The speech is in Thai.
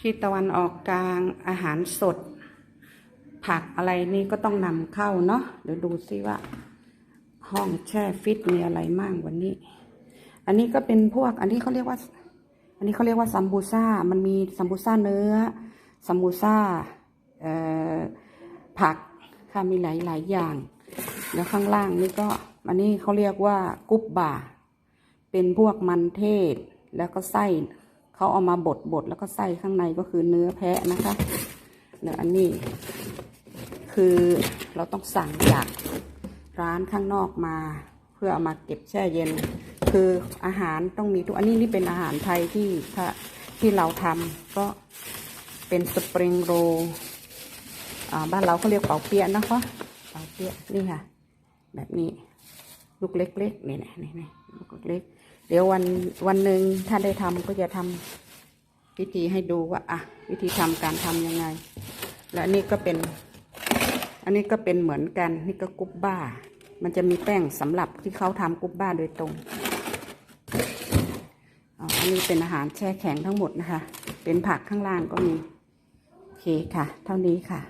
ที่ตะวันออกกลางอาหารสด ผักอะไรนี่ก็ต้องนำเข้าเนาะเดี๋ยวดูซิว่า ห้องแช่ฟิตมีอะไรมั่งวันนี้ อันนี้ก็เป็นพวกอันนี้เขาเรียกว่า อันนี้เขาเรียกว่าซัมบูซ่า มันมีซัมบูซ่าเนื้อซัมบูซ่าเอ่อผักค่ะมีหลายหลายอย่าง แล้วข้างล่างนี่ก็อันนี้เขาเรียกว่ากุบบาเป็นพวกมันเทศแล้วก็ไส้ เขาเอามาบดบดแล้วก็ไส้ข้างในก็คือเนื้อแพะนะคะแล้วอันนี้ คือเราต้องสั่งจากร้านข้างนอกมา เพื่อเอามาเก็บแช่เย็น คืออาหารต้องมีทุกอันนี้นี่เป็นอาหารไทยที่ถ้าที่เราทำก็เป็นสปริงโรบ้านเราเขาเรียกเป่าเปี๊ยะนะคะเป่าเปี๊ยะนี่ค่ะ แบบนี้ ลูกเล็กๆนี่นะนี่นะลูกเล็กๆเดี๋ยววันวันหนึ่งถ้าได้ทำก็จะทำวิธีให้ดูว่าอะวิธีทำการทำยังไง แล้วอันนี้ก็เป็น อันนี้ก็เป็นเหมือนกันนี่ก็กุบบ้า มันจะมีแป้งสำหรับที่เขาทำกุบบ้าโดยตรงอันนี้เป็นอาหารแช่แข็งทั้งหมดนะคะ เป็นผักข้างล่างก็มี โอเคค่ะ เท่านี้ค่ะ